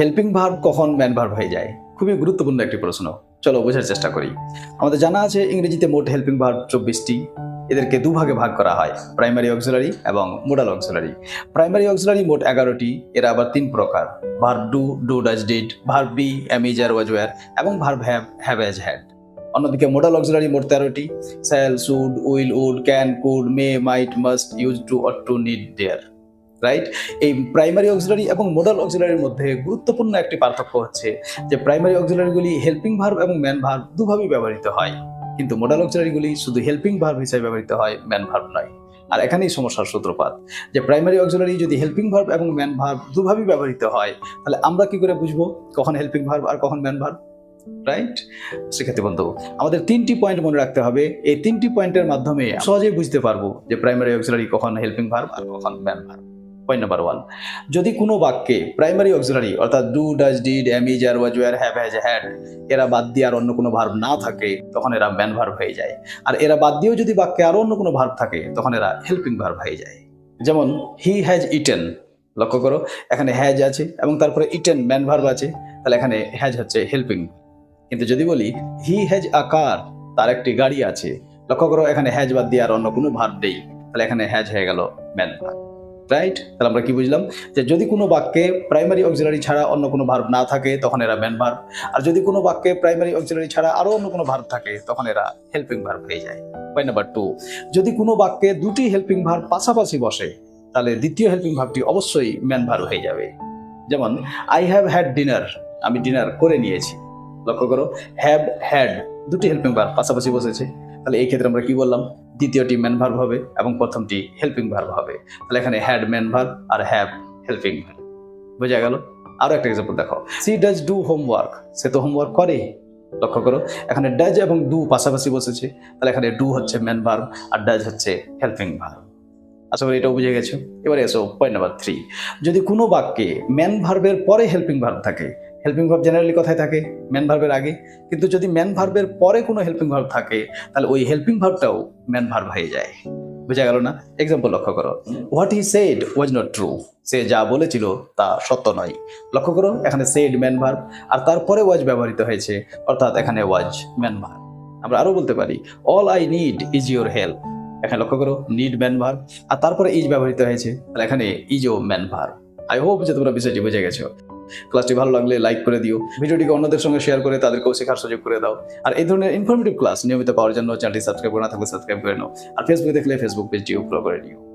Helping verb কখন main verb হয়ে যায়? খুবই গুরুত্বপূর্ণ একটি প্রশ্ন। চলো বোঝার চেষ্টা করি। আমাদের জানা আছে ইংরেজিতে মোট হেল্পিং ভার্ব চব্বিশটি। এদেরকে দুভাগে ভাগ করা হয় প্রাইমারি অক্সিলারি এবং মোডাল অক্সিলারি প্রাইমারি অক্সিলারি মোট এগারোটি, এরা আবার তিন প্রকার। Verb do do does did verb be am is are was were এবং verb have have has had অন্যদিকে মোডাল অক্সিলারি মোট তেরোটি। Shall should will would can could may might must used to ought to need dare right এই primary auxiliary এবং modal অক্সিলারির মধ্যে গুরুত্বপূর্ণ একটি পার্থক্য হচ্ছে যে প্রাইমারি অক্সিলারিগুলি হেল্পিং ভার্ব এবং ম্যান ভার্ব দুভাবেই ব্যবহৃত হয়। কিন্তু মোডাল অক্সিলারিগুলি শুধু হেল্পিং ভার্ব হিসেবে ব্যবহৃত হয় ম্যান ভার্ব নয়। আর এখানেই সমস্যার সূত্রপাত। যে প্রাইমারি অক্সিলারি যদি হেল্পিং ভার্ব এবং ম্যান ভার্ব দুভাবেই ব্যবহৃত হয়, তাহলে আমরা কি করে বুঝব কখন হেল্পিং ভার্ব আর কখন ম্যান ভার্ব রাইট শিক্ষার্থী বন্ধু, আমাদের তিনটি পয়েন্ট মনে রাখতে হবে। এই তিনটি পয়েন্টের মাধ্যমে সহজেই বুঝতে পারব যে প্রাইমারি অক্সিলারি কখন হেল্পিং ভার্ব আর কখন main verb point number one যদি কোনো বাক্যে প্রাইমারি অক্সিলারি অর্থাৎ do does did am is are was were have has had এরা বাদ দিয়ে আর অন্য কোনো ভার্ব না থাকে, তখন এরা ম্যান ভার্ব হয়ে যায়। আর এরা বাদ দিয়েও যদি বাক্যে আরও অন্য কোনো ভার্ব থাকে, তখন এরা হেল্পিং ভার্ব হয়ে যায়। যেমন হি হ্যাজ ইটেন লক্ষ্য করো, এখানে হ্যাজ আছে এবং তারপরে ইটেন ম্যান ভার্ব আছে। তাহলে এখানে হ্যাজ হচ্ছে হেল্পিং কিন্তু যদি বলি হি হ্যাজ আ কার তার একটি গাড়ি আছে। লক্ষ্য করো, এখানে হ্যাজ বাদ দিয়ে আর অন্য কোনো ভার্ব নেই। তাহলে এখানে হ্যাজ হয়ে গেল ম্যান ভার্ব রাইট তাহলে আমরা কি বুঝলাম? যে যদি কোনো বাক্যে প্রাইমারি অক্সিলারি ছাড়া অন্য কোনো ভার্ব না থাকে, তখন এরা ম্যান ভার্ব আর যদি কোনো বাক্যে প্রাইমারি অক্সিলারি ছাড়া আরও অন্য কোনো ভার্ব থাকে, তখন এরা হেল্পিং ভার্ব হয়ে যায়। পয়েন্ট নাম্বার টু যদি কোনো বাক্যে দুটি হেল্পিং ভার্ব পাশাপাশি বসে, তাহলে দ্বিতীয় হেল্পিং ভার্বটি অবশ্যই ম্যান ভার্ব হয়ে যাবে। যেমন আই হ্যাভ হ্যাড ডিনার আমি ডিনার করে নিয়েছি। লক্ষ্য করো হ্যাভ হ্যাড দুটি হেল্পিং ভার্ব পাশাপাশি বসেছে। তাহলে এই ক্ষেত্রে আমরা কি বললাম? দ্বিতীয়টি ম্যান ভার্ব হবে এবং প্রথমটি হেল্পিং ভার্ব হবে। তাহলে এখানে হ্যাড ম্যান ভার্ব আর হ্যাভ হেল্পিং ভার্ব বোঝা গেল? আরও একটা এক্সাম্পল দেখো। সি ডাজ ডু হোমওয়ার্ক সে তো হোমওয়ার্ক করে। লক্ষ্য করো, এখানে ডাজ এবং ডু পাশাপাশি বসেছে। তাহলে এখানে ডু হচ্ছে ম্যান ভার্ব আর ডাজ হচ্ছে হেল্পিং ভার্ব আশা করি এটাও বুঝে গেছো। এবারে এসো পয়েন্ট নাম্বার থ্রি যদি কোনো বাক্যে ম্যান ভার্বের পরে হেল্পিং ভার্ব থাকে হেল্পিং ভার্ব জেনারেলি কথায় থাকে ম্যান ভার্বের আগে। কিন্তু যদি ম্যান ভার্বের পরে কোনো হেল্পিং ভার্ব থাকে, তাহলে ওই হেল্পিং ভার্বটাও ম্যান ভার্ব হয়ে যায়। বোঝা গেল না? এক্সাম্পল লক্ষ্য করো। What he said was not true সে যা বলেছিল তা সত্য নয়। লক্ষ্য করো, এখানে সেড ম্যান ভার্ব আর তারপরে ওয়াজ ব্যবহৃত হয়েছে। অর্থাৎ এখানে ওয়াজ ম্যান ভার্ব আমরা আরও বলতে পারি all I need is your help এখানে লক্ষ্য করো নিড ম্যান ভার্ব আর তারপরে ইজ ব্যবহৃত হয়েছে, তাহলে এখানে ইজ ও ম্যান ভার্ব আই হোপ যে তোমরা বিষয়টি বুঝে গেছো। ক্লাসটি ভালো লাগলে লাইক করে দিও। ভিডিওটিকে অন্যদের সঙ্গে শেয়ার করে তাদেরকেও শেখার সুযোগ করে দাও। আর এই ধরনের ইনফরমেটিভ ক্লাস নিয়মিত পাওয়ার জন্য চ্যানেলটি সাবস্ক্রাইব করে না থাকলে সাবস্ক্রাইব করে নাও। আর ফেসবুক দেখলে ফেসবুক পেজটিও ফলো করে নিও।